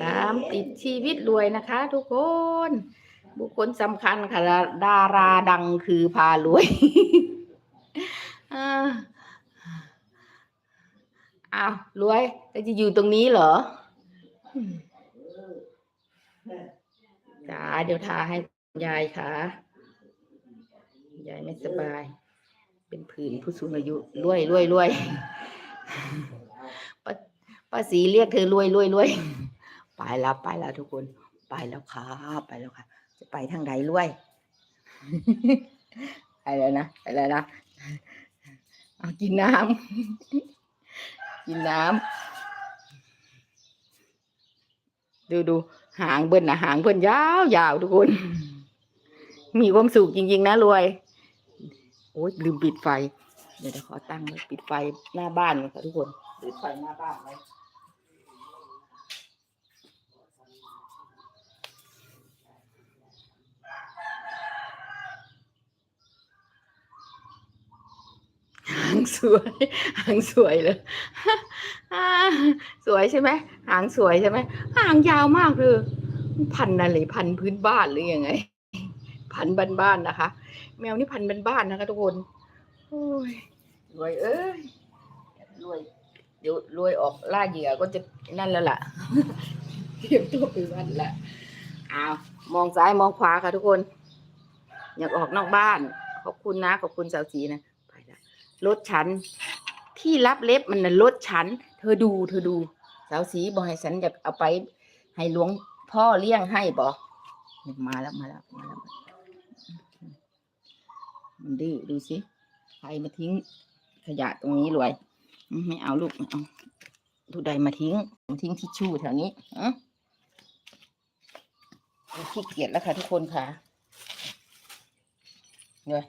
ตามติดชีวิตรวยนะคะ ทุกคน บุคคลสำคัญค่ะ ดาราดังคือพารวยอ้าวรวยก็จะอยู่ตรงนี้เหรอจ้าเดี๋ยวทาให้ยายค่ะ ยายไม่สบาย เป็นผื่นผู้สูงอายุรวยรวยรวย ป้าสีเรียกเธอรวยรวยรวยไปแล้วไปแล้วทุกคน ไปแล้วค่ะไปแล้วค่ะ จะไปทางไหนรวย ไปแล้วนะไปแล้วนะเอากินน้ำกินน้ำดูดูหางเบิ้ลนะหางเบิ้ลยาวยาวทุกคน มีความสุขจริง ๆ นะรวย โอ้ยลืมปิดไฟเดี๋ยวเดี๋ยวขอตั้งไว้ปิดไฟหน้าบ้านก่อนค่ะทุกคนปิดไฟหน้าบ้านไว้ สวย หางสวยเลยสวยใช่ไหมหางสวยใช่ไหมหางยาวมากเลยพันธุ์อะไรพันพื้นบ้านหรือยังไง พันบ้านๆนะคะ แมวนี่พันบ้านๆนะคะทุกคนโอ้ยรวยเอ้ยรวยเดี๋ยวรวยออกล่าเหยื่อก็จะนั่นแล้วล่ะเตรียมตัวไปวันละอ้าวมองซ้ายมองขวาค่ะทุกคน อยากออกนอกบ้าน ขอบคุณนะ ขอบคุณสาวสีนะ รถฉัน ที่รับเล็บมันน่ะรถฉัน เธอดูเธอดู สาวสีบอกให้ฉันอยากเอาไป ให้หลวงพ่อเลี้ยงให้บอกมาแล้วมาแล้วมาแล้วมันดื้อดูสิใครมาทิ้งขยะตรงนี้รวยไม่เอาลูกไม่เอาทุกใดมาทิ้งมาทิ้งทิชชู่แถวนี้อืมขี้เกียจแล้วค่ะทุกคนค่ะเนย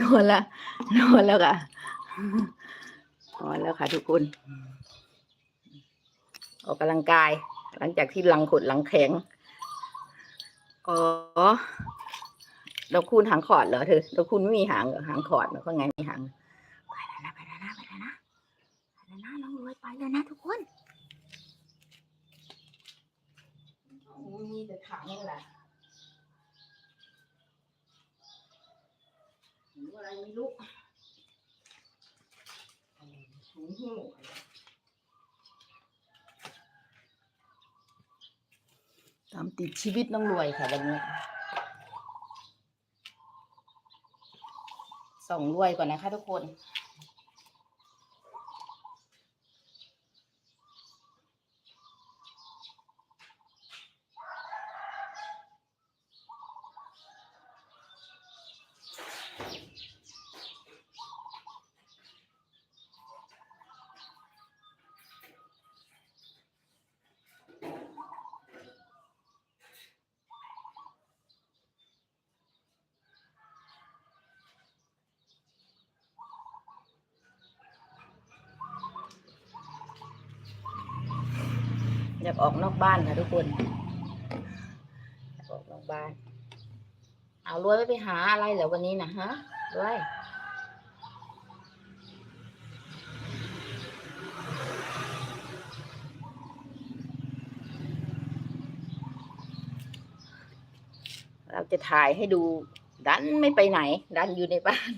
นอนละนอนแล้วค่ะนอนแล้วค่ะทุกคน ออกกำลังกาย หลังจากที่หลังขดหลังแข็ง อ๋อเราคูณหางขอดเหรอเธอเราคูณไม่มีหางเหรอหางขอดเหรอก็ไงมีหาง ไปแล้วนะไปแล้วนะไปแล้วนะไปแล้วนะน้องรวยไปแล้วนะทุกคนมีแต่ถังนี่แหละหรื ออะไรไม่รู้ถุงหูตามติดชีวิตน้องรวยค่ะวันนี้ส่องรวยก่อนนะคะทุกคน อยากออกนอกบ้านค่ะทุกคนอยากออกนอกบ้าน เอารวยไม่ไปหาอะไรเหรอวันนี้นะฮะรวยเราจะถ่ายให้ดู ดันไม่ไปไหน ดันอยู่ในบ้าน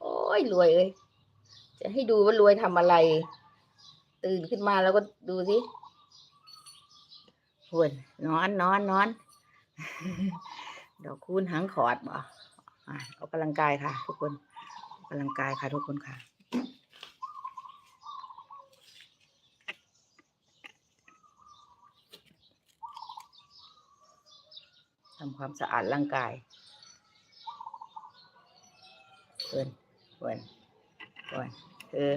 โอ้ยรวยเอ้ยจะให้ดูว่ารวยทำอะไร ตื่นขึ้นมาแล้วก็ดูสิ หวนนอนนอนนอนดอกคูณหางขอดบ่อะออกกำลังกายค่ะ ทุกคนกำลังกายค่ะ ทุกคนค่ะทำความสะอาดร่างกายเพื่อนเพื่อนเพื่อนเธอ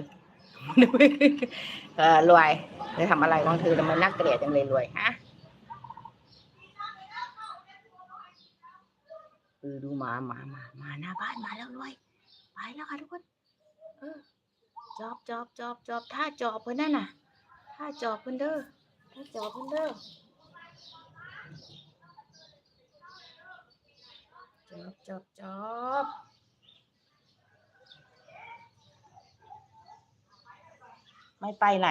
ออรวยเธอทำอะไรของเธอทำไมนักเกลียดจังเลยรวยฮะเออดูหมาหมาหมาหมาหน้าบ้านมาแล้วรวยไปแล้วค่ะทุกคนเออจอบจอบจอบจอบถ้าจอบเพิ่นนั่นน่ะถ้าจอบเพิ่นเด้อถ้าจอบเพิ่นเด้อจอบจอบจอบไม่ไปไหน